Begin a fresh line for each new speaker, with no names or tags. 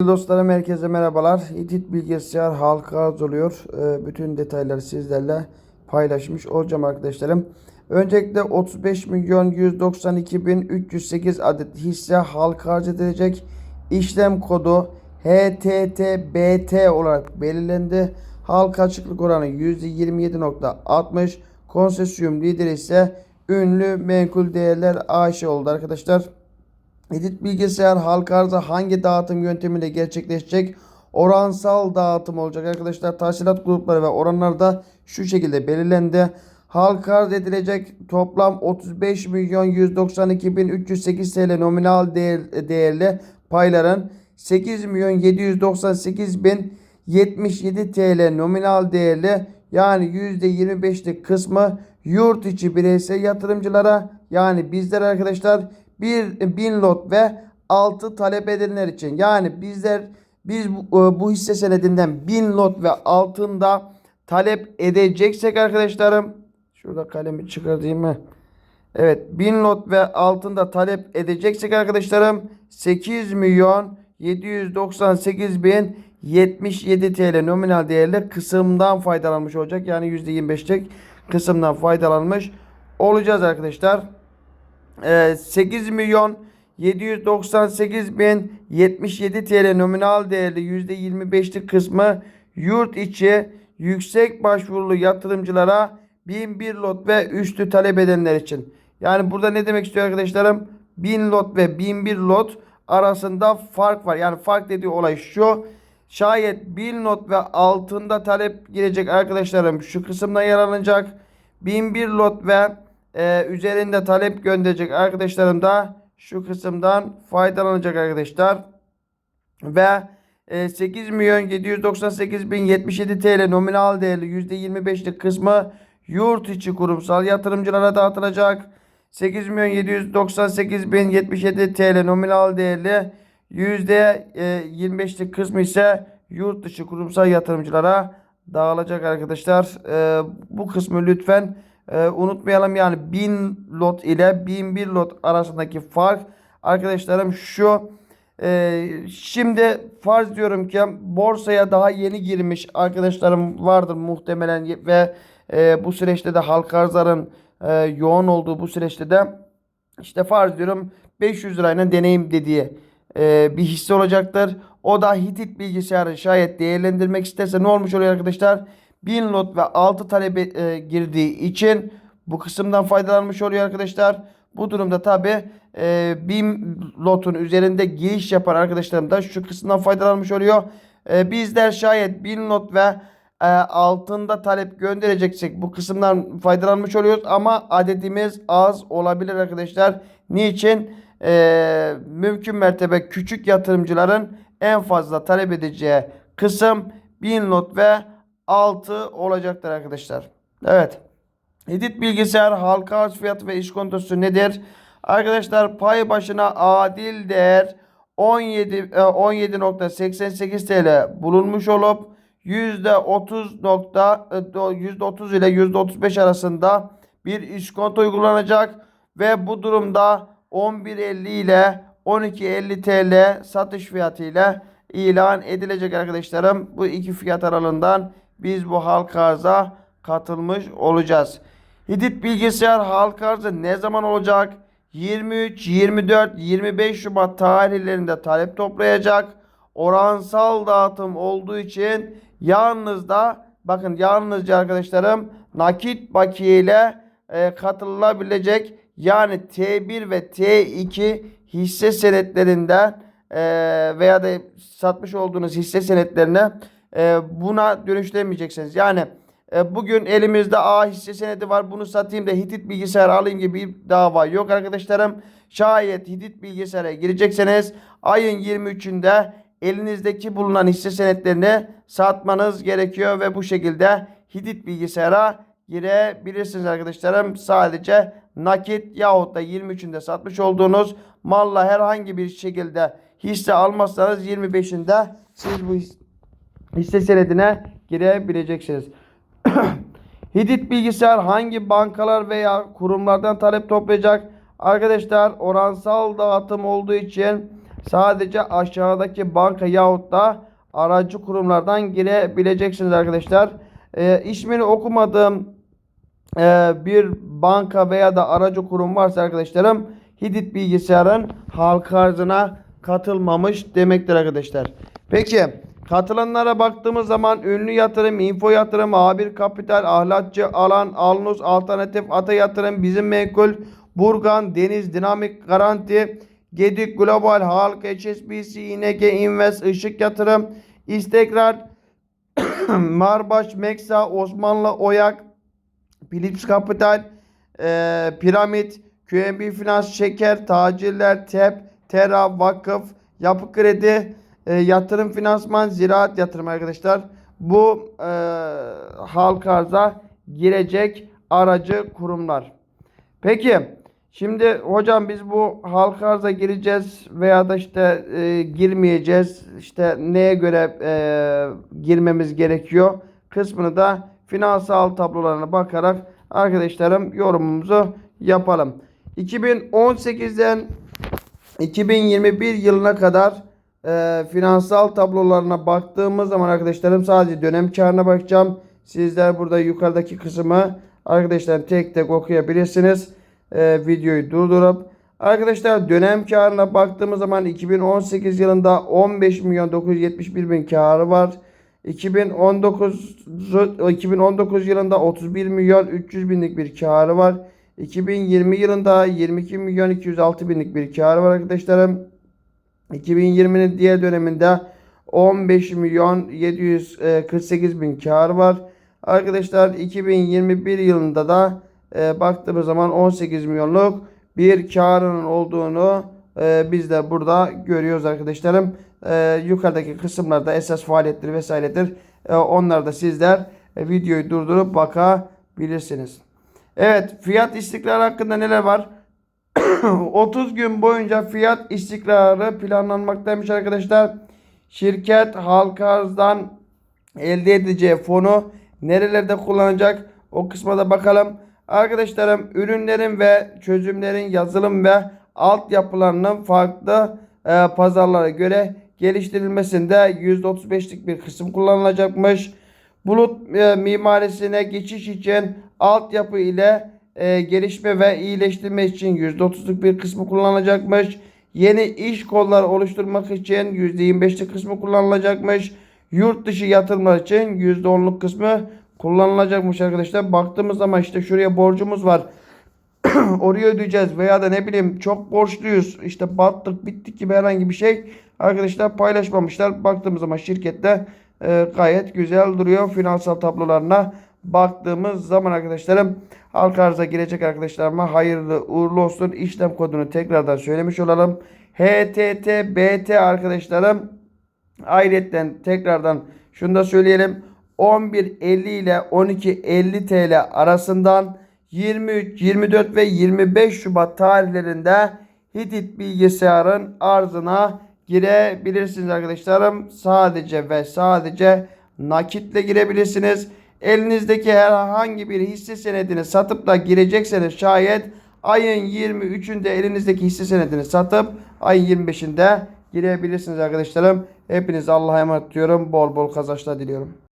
Dostlarım herkese merhabalar. İdit Bilgisayar halka arz oluyor. Ee, Bütün detayları sizlerle paylaşmış olacağım arkadaşlarım. Öncelikle 35 milyon 192 bin 308 adet hisse halka arz edilecek. İşlem kodu HTTBT olarak belirlendi. Halka açıklık oranı %27.60. Konsesyum lideri ise ünlü menkul değerler AŞ oldu arkadaşlar. Edit bilgisayar halka arıza hangi dağıtım yöntemiyle gerçekleşecek? Oransal dağıtım olacak arkadaşlar. Tahsilat grupları ve oranlar da şu şekilde belirlendi. Halka arz edilecek toplam 35 milyon 192 bin 308 TL nominal değer, değerli payların 8 milyon 798 bin 77 TL nominal değerli yani %25'lik kısmı yurt içi bireysel yatırımcılara yani bizler arkadaşlar bir bin lot ve altı talep edilenler için yani bizler biz bu, e, bu hisse senedinden bin lot ve altında talep edeceksek arkadaşlarım şurada kalemi çıkartayım mı? Evet 1000 lot ve altında talep edeceksek arkadaşlarım 8 milyon 798 bin 77 TL nominal değerli kısımdan faydalanmış olacak. Yani %25'lik kısımdan faydalanmış olacağız arkadaşlar. Ee, 8 milyon 798 bin 77 TL nominal değerli %25'lik kısmı yurt içi yüksek başvurulu yatırımcılara 1001 lot ve üstü talep edenler için. Yani burada ne demek istiyor arkadaşlarım? 1000 lot ve 1001 lot arasında fark var. Yani fark dediği olay şu. Şayet 1000 lot ve altında talep girecek arkadaşlarım şu kısımdan yararlanacak. 1001 lot ve e, üzerinde talep gönderecek arkadaşlarım da şu kısımdan faydalanacak arkadaşlar. Ve e, 8 milyon 798 bin 77 TL nominal değerli %25'lik kısmı yurt içi kurumsal yatırımcılara dağıtılacak. 8 milyon 798 bin 77 TL nominal değerli %25'lik kısmı ise yurt dışı kurumsal yatırımcılara dağılacak arkadaşlar. E, bu kısmı lütfen e, unutmayalım. Yani 1000 lot ile 1001 lot arasındaki fark arkadaşlarım şu. E, şimdi farz diyorum ki borsaya daha yeni girmiş arkadaşlarım vardır muhtemelen ve e, bu süreçte de halka arzların e, yoğun olduğu bu süreçte de işte farz diyorum 500 lirayla deneyim dediği e, bir hisse olacaktır. O da Hitit bilgisayarı şayet değerlendirmek isterse ne olmuş oluyor arkadaşlar? 1000 lot ve 6 talep e, girdiği için bu kısımdan faydalanmış oluyor arkadaşlar. Bu durumda tabi e, 1000 lotun üzerinde giriş yapan arkadaşlarım da şu kısımdan faydalanmış oluyor. E, bizler şayet 1000 lot ve e, altında talep göndereceksek bu kısımdan faydalanmış oluyoruz. Ama adedimiz az olabilir arkadaşlar. Niçin? E, mümkün mertebe küçük yatırımcıların en fazla talep edeceği kısım 1000 lot ve 6 olacaktır arkadaşlar. Evet. Edit bilgisayar halka arz fiyatı ve iskontosu nedir? Arkadaşlar pay başına adil değer 17 e, 17.88 TL bulunmuş olup %30 nokta e, %30 ile %35 arasında bir iskonto uygulanacak ve bu durumda 11.50 ile 12.50 TL satış fiyatı ile ilan edilecek arkadaşlarım. Bu iki fiyat aralığından biz bu halka arza katılmış olacağız. Hidit bilgisayar halka arzı ne zaman olacak? 23, 24, 25 Şubat tarihlerinde talep toplayacak. Oransal dağıtım olduğu için yalnız da bakın yalnızca arkadaşlarım nakit bakiye ile e, katılılabilecek yani T1 ve T2 hisse senetlerinden e, veya da satmış olduğunuz hisse senetlerine e, buna dönüştüremeyeceksiniz. Yani e, bugün elimizde A hisse senedi var bunu satayım da Hitit bilgisayar alayım gibi bir dava yok arkadaşlarım. Şayet Hitit bilgisayara girecekseniz ayın 23'ünde elinizdeki bulunan hisse senetlerini satmanız gerekiyor ve bu şekilde Hitit bilgisayara girebilirsiniz arkadaşlarım. Sadece nakit yahut da 23'ünde satmış olduğunuz malla herhangi bir şekilde hisse almazsanız 25'inde siz bu hisse senedine girebileceksiniz. Hidit bilgisayar hangi bankalar veya kurumlardan talep toplayacak? Arkadaşlar oransal dağıtım olduğu için sadece aşağıdaki banka yahut da aracı kurumlardan girebileceksiniz arkadaşlar. Ee, ismini okumadığım e, bir banka veya da aracı kurum varsa arkadaşlarım Hidit bilgisayarın halka arzına katılmamış demektir arkadaşlar. Peki katılanlara baktığımız zaman ünlü yatırım, info yatırım, A1 Kapital, Ahlatçı, Alan, Alnus, Alternatif, Ata Yatırım, Bizim Menkul, Burgan, Deniz, Dinamik Garanti, Gedik Global, Halk, HSBC, İNG, Invest, Işık Yatırım, İstekrar, Marbaş, Meksa, Osmanlı, Oyak, Philips Capital, e, Piramit, QNB Finans, Şeker, Tacirler, TEP, Tera, Vakıf, Yapı Kredi, e, Yatırım Finansman, Ziraat Yatırım arkadaşlar. Bu e, halka arza girecek aracı kurumlar. Peki şimdi hocam biz bu halka arza gireceğiz veya da işte e, girmeyeceğiz. İşte neye göre e, girmemiz gerekiyor kısmını da finansal tablolarına bakarak arkadaşlarım yorumumuzu yapalım. 2018'den 2021 yılına kadar e, finansal tablolarına baktığımız zaman arkadaşlarım sadece dönem karına bakacağım. Sizler burada yukarıdaki kısmı arkadaşlar tek tek okuyabilirsiniz. E, videoyu durdurup Arkadaşlar dönem karına baktığımız zaman 2018 yılında 15 milyon 971 bin karı var. 2019 2019 yılında 31 milyon 300 binlik bir karı var. 2020 yılında 22 milyon 206 binlik bir karı var arkadaşlarım. 2020'nin diğer döneminde 15 milyon 748 bin karı var. Arkadaşlar 2021 yılında da e, baktığımız zaman 18 milyonluk bir karının olduğunu e, biz de burada görüyoruz arkadaşlarım. E, yukarıdaki kısımlarda esas faaliyetleri vesairedir. E, onlar da sizler e, videoyu durdurup bakabilirsiniz. Evet fiyat istikrarı hakkında neler var? 30 gün boyunca fiyat istikrarı planlanmaktaymış arkadaşlar. Şirket halka arzdan elde edeceği fonu nerelerde kullanacak? O kısma da bakalım. Arkadaşlarım ürünlerin ve çözümlerin yazılım ve altyapılarının farklı e, pazarlara göre geliştirilmesinde %35'lik bir kısım kullanılacakmış. Bulut e, mimarisine geçiş için altyapı ile e, gelişme ve iyileştirme için %30'luk bir kısmı kullanılacakmış. Yeni iş kolları oluşturmak için %25'lik kısmı kullanılacakmış. Yurt dışı yatırımlar için %10'luk kısmı kullanılacakmış arkadaşlar. Baktığımız zaman işte şuraya borcumuz var. Oraya ödeyeceğiz veya da ne bileyim çok borçluyuz. İşte battık bittik gibi herhangi bir şey arkadaşlar paylaşmamışlar. Baktığımız zaman şirkette e, gayet güzel duruyor. Finansal tablolarına baktığımız zaman arkadaşlarım halka arıza girecek arkadaşlarıma hayırlı uğurlu olsun. İşlem kodunu tekrardan söylemiş olalım. HTTBT arkadaşlarım ayrıca tekrardan şunu da söyleyelim. 11.50 ile 12.50 TL arasından 23, 24 ve 25 Şubat tarihlerinde Hitit bilgisayarın arzına girebilirsiniz arkadaşlarım. Sadece ve sadece nakitle girebilirsiniz. Elinizdeki herhangi bir hisse senedini satıp da girecekseniz şayet ayın 23'ünde elinizdeki hisse senedini satıp ayın 25'inde girebilirsiniz arkadaşlarım. Hepinize Allah'a emanet diyorum. Bol bol kazançlar diliyorum.